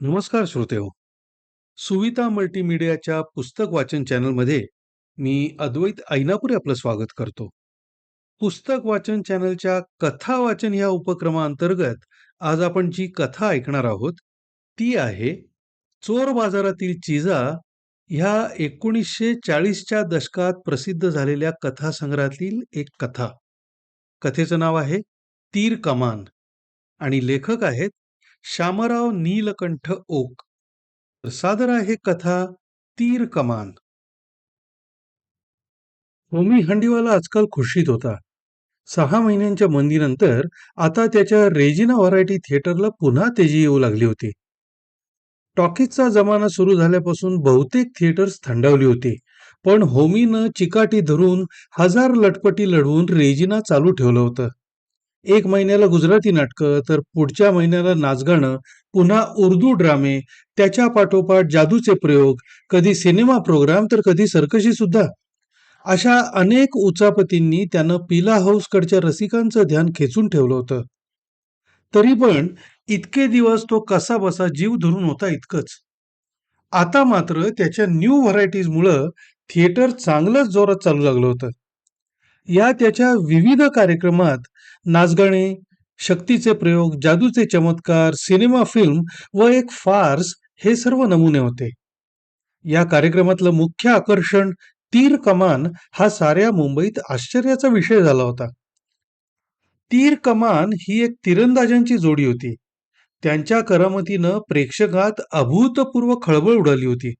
नमस्कार श्रोतेहो. सुविता मल्टीमीडियाच्या पुस्तक वाचन चॅनलमध्ये मी अद्वैत ऐनापुरे आपलं स्वागत करतो. पुस्तक वाचन चॅनलच्या कथा वाचन या उपक्रमाअंतर्गत आज आपण जी कथा ऐकणार आहोत, ती आहे चोर बाजारातील चिजा ह्या 1940च्या दशकात प्रसिद्ध झालेल्या कथासंग्रहातील एक कथा. कथेचं नाव आहे तीर कमान आणि लेखक आहेत शामराव नीलकंठ ओक. सादर आहे कथा तीर कमान. होमी हंडीवाला आजकाल खुशीत होता. सहा महिन्यांच्या मंदीनंतर आता त्याच्या रेजिना व्हरायटी थिएटरला पुन्हा तेजी येऊ लागली होती. टॉकीजचा जमाना सुरू झाल्यापासून बहुतेक थिएटर्स थंडावली होती. पण होमीनं चिकाटी धरून हजार लटपटी लढवून रेजिना चालू ठेवलं होतं. एक महिन्याला गुजराती नाटकं, तर पुढच्या महिन्याला नाचगाणं, पुन्हा उर्दू ड्रामे, त्याच्या पाठोपाठ जादूचे प्रयोग, कधी सिनेमा प्रोग्राम, तर कधी सर्कशी सुद्धा. अशा अनेक उचापतींनी त्यानं पिला हाऊसकडच्या रसिकांचं ध्यान खेचून ठेवलं होतं. तरी पण इतके दिवस तो कसाबसा जीव धरून होता इतकंच. आता मात्र त्याच्या न्यू व्हरायटीजमुळं थिएटर चांगलंच जोरात चालू लागलं होतं. या त्याच्या विविध कार्यक्रमात नाचगाणे, शक्तीचे प्रयोग, जादूचे चमत्कार, सिनेमा फिल्म व एक फार्स हे सर्व नमुने होते. या कार्यक्रमातलं मुख्य आकर्षण तीर कमान हा साऱ्या मुंबईत आश्चर्याचा विषय झाला होता. तीर कमान ही एक तिरंदाजांची जोडी होती. त्यांच्या करामतीनं प्रेक्षकात अभूतपूर्व खळबळ उडाली होती.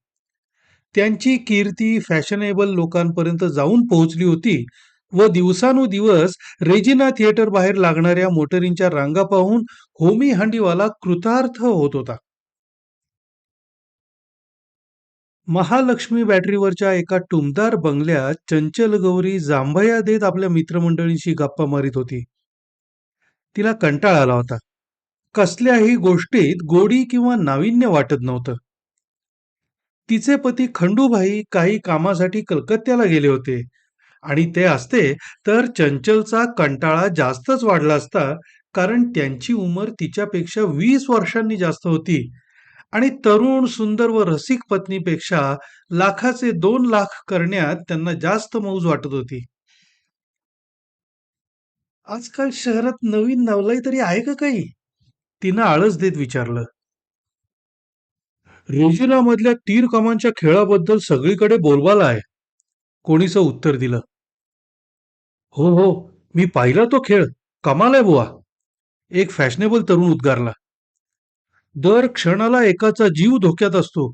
त्यांची कीर्ती फॅशनेबल लोकांपर्यंत जाऊन पोहोचली होती व दिवसानुदिवस रेजिना थिएटर बाहेर लागणाऱ्या मोटरींच्या रांगा पाहून होमी हंडीवाला कृतार्थ होत होता. महालक्ष्मी बॅटरीवरच्या एका टुमदार बंगल्यात चंचल गौरी जांभया देत आपल्या मित्रमंडळींशी गप्पा मारित होती. तिला कंटाळा आला होता. कसल्याही गोष्टीत गोडी किंवा नाविन्य वाटत नव्हतं. तिचे पती खंडूभाई काही कामासाठी कलकत्त्याला गेले होते आणि ते असते तर चंचलचा कंटाळा जास्तच वाढला असता कारण त्यांची उमर तिच्यापेक्षा वीस वर्षांनी जास्त होती आणि तरुण सुंदर व रसिक पत्नीपेक्षा लाखाचे दोन लाख करण्यात त्यांना जास्त मौज वाटत होती. आजकाल शहरात नवीन नवलाई तरी आहे का काही? तिनं आळस देत विचारलं. रेजिना मधल्या तीर कमांच्या खेळाबद्दल सगळीकडे बोलबाला आहे. कोणीचं उत्तर दिलं. हो हो मी पाहिला तो खेळ कमाल आहे बुवा. एक फॅशनेबल तरुण उद्गारला. दर क्षणाला एकाचा जीव धोक्यात असतो.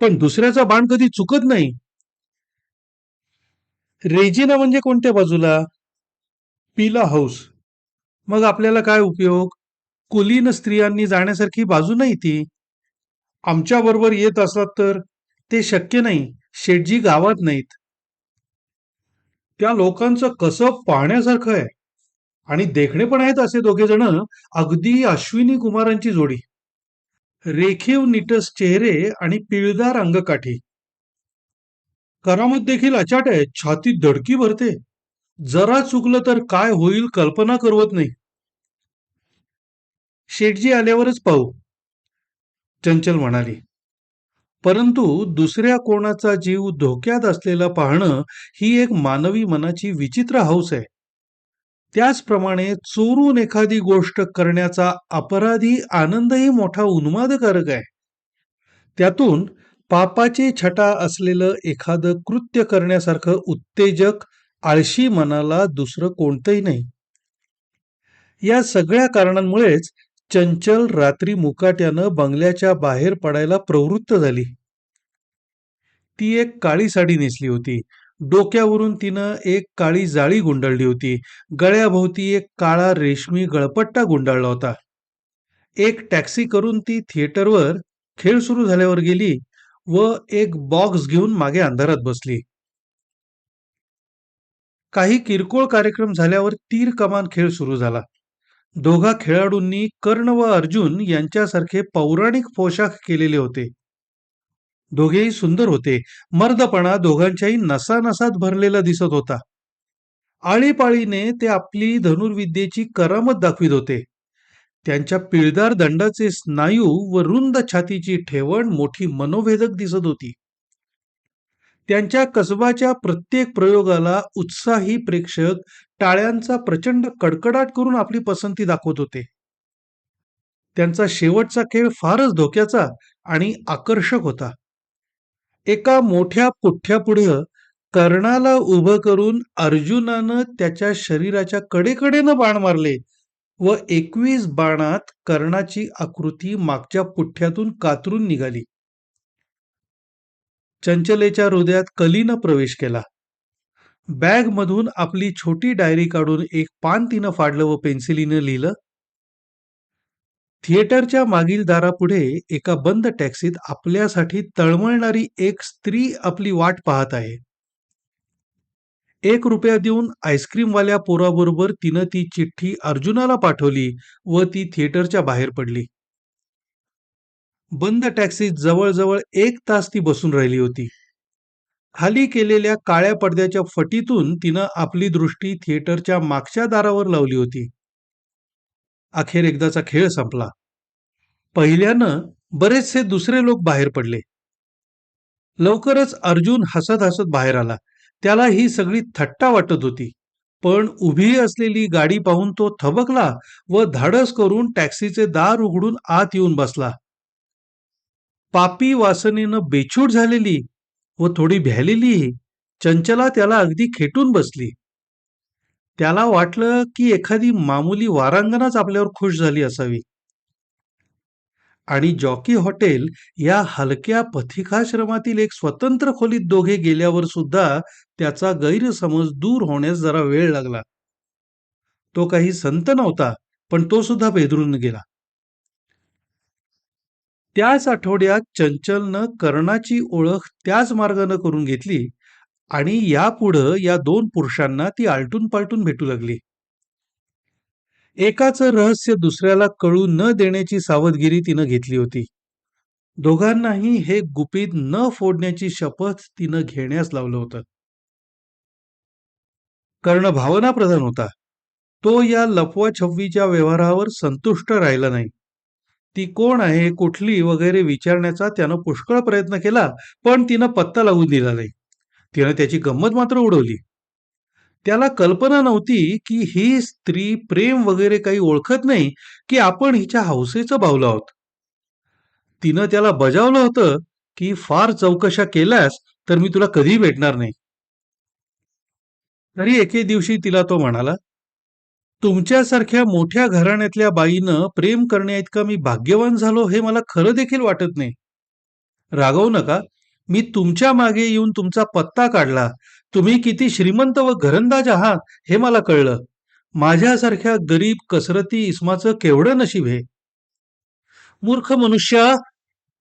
पण दुसऱ्याचा बाण कधी चुकत नाही. रेजिना म्हणजे कोणत्या बाजूला? पिला हाऊस. मग आपल्याला काय उपयोग? कुलीन स्त्रियांनी जाण्यासारखी बाजू नाही ती. आमच्या बरोबर येत असलात तर ते शक्य नाही. शेटजी गावात नाहीत. त्या लोकांचं कसं पाहण्यासारखं आहे आणि देखणे पण आहेत असे दोघे जण अगदी अश्विनी कुमारांची जोडी. रेखीव निटस चेहरे आणि पिळदार अंगकाठी. करामत देखील अचाट आहे. छाती धडकी भरते. जरा चुकलं तर काय होईल कल्पना करवत नाही. शेठजी आल्यावरच पाहू. चंचल म्हणाली. परंतु दुसऱ्या कोणाचा जीव धोक्यात असलेला पाहणं ही एक मानवी मनाची विचित्र हौस आहे. त्याचप्रमाणे चोरून एखादी गोष्ट करण्याचा अपराधी आनंदही मोठा उन्मादकारक आहे. त्यातून पापाची छटा असलेलं एखादं कृत्य करण्यासारखं उत्तेजक आळशी मनाला दुसरं कोणतंही नाही. या सगळ्या कारणांमुळेच चंचल रात्री मुकाट्यानं बंगल्याच्या बाहेर पडायला प्रवृत्त झाली. ती एक काळी साडी नेसली होती. डोक्यावरून तिनं एक काळी जाळी गुंडाळली होती. गळ्याभोवती एक काळा रेशमी गळपट्टा गुंडाळला होता. एक टॅक्सी करून ती थिएटरवर खेळ सुरू झाल्यावर गेली व एक बॉक्स घेऊन मागे अंधारात बसली. काही किरकोळ कार्यक्रम झाल्यावर तीर कमान खेळ सुरू झाला. दोघा खेळाडूंनी कर्ण व अर्जुन यांच्यासारखे पौराणिक पोशाख केलेले होते. दोघेही सुंदर होते. मर्दपणा दोघांच्याही नसानसात भरलेला दिसत होता. आळीपाळीने ते आपली धनुर्विद्येची करामत दाखवित होते. त्यांच्या पिळदार दंडाचे स्नायू व रुंद छातीची ठेवण मोठी मनोभेदक दिसत होती त्यांच्या कसबाच्या प्रत्येक प्रयोगाला उत्साही प्रेक्षक टाळ्यांचा प्रचंड कडकडाट करून आपली पसंती दाखवत होते. त्यांचा शेवटचा खेळ फारच धोक्याचा आणि आकर्षक होता. एका मोठ्या पुठ्ठ्यापुढे कर्णाला उभं करून अर्जुनानं त्याच्या शरीराच्या कडेकडेनं बाण मारले व एकवीस बाणात कर्णाची आकृती मागच्या पुठ्ठ्यातून कातरून निघाली. चंचलेच्या हृदयात कलीनं प्रवेश केला. बॅगमधून आपली छोटी डायरी काढून एक पान तिनं फाडलं व पेन्सिलीनं लिहिलं थिएटरच्या मागील दारापुढे एका बंद टॅक्सीत आपल्यासाठी तळमळणारी एक स्त्री आपली वाट पाहत आहे. एक रुपया देऊन आईस्क्रीमवाल्या पोराबरोबर तिनं ती चिठ्ठी अर्जुनाला पाठवली व ती थिएटरच्या बाहेर पडली. बंद टॅक्सीत जवळजवळ एक तास ती बसून राहिली होती. खाली केलेल्या काळ्या पडद्याच्या फटीतून तिनं आपली दृष्टी थिएटरच्या मागच्या दारावर लावली होती. अखेर एकदाचा खेळ संपला. पहिल्यानं बरेचसे दुसरे लोक बाहेर पडले. लवकरच अर्जुन हसत हसत बाहेर आला. त्याला ही सगळी थट्टा वाटत होती. पण उभी असलेली गाडी पाहून तो थबकला व धाडस करून टॅक्सीचे दार उघडून आत येऊन बसला. पापी वासनेनं बेछूट झालेली व थोडी भ्यालेली चंचला त्याला अगदी खेटून बसली. त्याला वाटलं की एखादी मामुली वारांगणाच आपल्यावर खुश झाली असावी. आणि जॉकी हॉटेल या हलक्या पथिकाश्रमातील एक स्वतंत्र खोलीत दोघे गेल्यावर सुद्धा त्याचा गैरसमज दूर होण्यास जरा वेळ लागला. तो काही संत नव्हता पण तो सुद्धा बेदरून गेला. त्याच आठवड्यात चंचलनं कर्णाची ओळख त्याच मार्गानं करून घेतली आणि यापुढं या दोन पुरुषांना ती आलटून पालटून भेटू लागली. एकाचं रहस्य दुसऱ्याला कळू न देण्याची सावधगिरी तिनं घेतली होती. दोघांनाही हे गुपित न फोडण्याची शपथ तिनं घेण्यास लावलं होतं. कर्ण भावनाप्रधान होता. तो या लपवा छव्वीच्या व्यवहारावर संतुष्ट राहिला नाही. ती कोण आहे कुठली वगैरे विचारण्याचा त्यानं पुष्कळ प्रयत्न केला पण तिनं पत्ता लावून दिला नाही. तिनं त्याची गंमत मात्र उडवली. त्याला कल्पना नव्हती की ही स्त्री प्रेम वगैरे काही ओळखत नाही की आपण हिच्या हौसेचं भावलं आहोत. तिनं त्याला बजावलं होतं की फार चौकशा केल्यास तर मी तुला कधी भेटणार नाही. तरी एके दिवशी तिला तो म्हणाला तुमच्यासारख्या मोठ्या घराण्यातल्या बाईनं प्रेम करण्याइतका मी भाग्यवान झालो हे मला खरं देखील वाटत नाही. रागवू नका. मी तुमच्या मागे येऊन तुमचा पत्ता काढला. तुम्ही किती श्रीमंत व घरंदाज आहात हे मला कळलं. माझ्यासारख्या गरीब कसरती इस्माचं केवढं नशीब हे? मूर्ख मनुष्या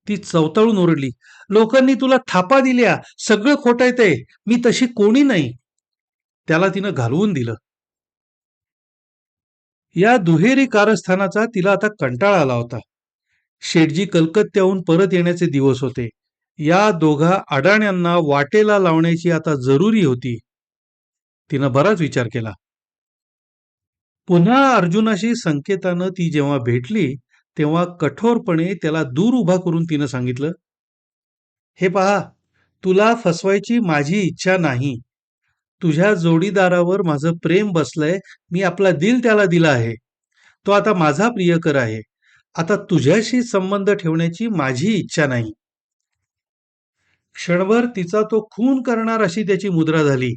ती चवताळून ओरडली. लोकांनी तुला थापा दिल्या. सगळं खोटं येते मी तशी कोणी नाही. त्याला तिनं घालवून दिलं. या दुहेरी कारस्थानाचा तिला आता कंटाळा आला होता. शेटजी कलकत्त्याहून परत येण्याचे दिवस होते. या दोघा अडाण्यांना वाटेला लावण्याची आता जरुरी होती. तिनं बराच विचार केला. पुन्हा अर्जुनाशी संकेतानं ती जेव्हा भेटली तेव्हा कठोरपणे त्याला दूर उभा करून तिनं सांगितलं हे पहा तुला फसवायची माझी इच्छा नाही. तुझ्या जोडीदारावर माझं प्रेम बसलंय मी आपला दिल त्याला दिला आहे. तो आता माझा प्रियकर आहे. आता तुझ्याशी संबंध ठेवण्याची माझी इच्छा नाही. क्षणभर तिचा तो खून करणार अशी त्याची मुद्रा झाली.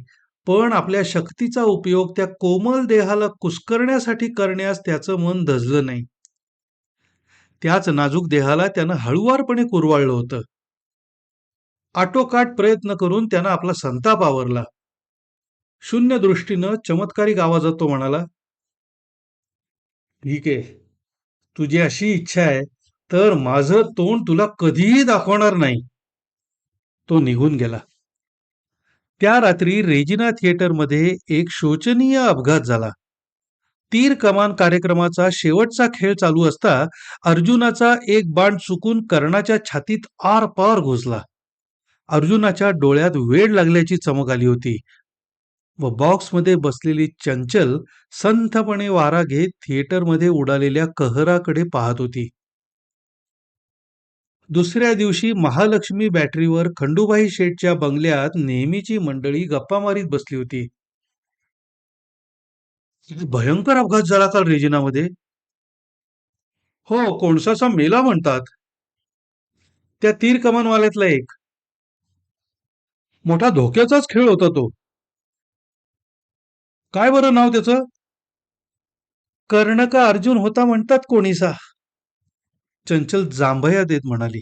पण आपल्या शक्तीचा उपयोग त्या कोमल देहाला कुस्करण्यासाठी करण्यास त्याचं मन धजलं नाही. त्याच नाजूक देहाला त्यानं हळुवारपणे कुरवाळलं होतं. आटोकाट प्रयत्न करून त्यानं आपला संताप आवरला. शून्य दृष्टीनं चमत्कारिक आवाजात तो म्हणाला ठीक आहे तुझी अशी इच्छा आहे तर माझं तोंड तुला कधीही दाखवणार नाही. तो निघून गेला. त्या रात्री रेजिना थिएटरमध्ये एक शोचनीय अपघात झाला. तीर कमान कार्यक्रमाचा शेवटचा खेळ चालू असता अर्जुनाचा एक बाण चुकून कर्णाच्या छातीत आर पार घुसला. अर्जुनाच्या डोळ्यात वेळ लागल्याची चमक आली होती. व बॉक्समध्ये बसलेली चंचल संथपणे वारा घेत थिएटरमध्ये उडालेल्या कहराकडे पाहत होती. दुसऱ्या दिवशी महालक्ष्मी बॅटरीवर खंडूबाई शेठच्या बंगल्यात नेहमीची मंडळी गप्पा मारीत बसली होती. भयंकर अपघात झाला काल रेजिनामध्ये. हो कोणसाचा मेला म्हणतात. त्या तीर कमानवाल्यातला एक. मोठा धोक्याचाच खेळ होता तो. काय बरं नाव त्याचं? कर्ण का अर्जुन होता म्हणतात कोणीसा. चंचल जांभया देत म्हणाली.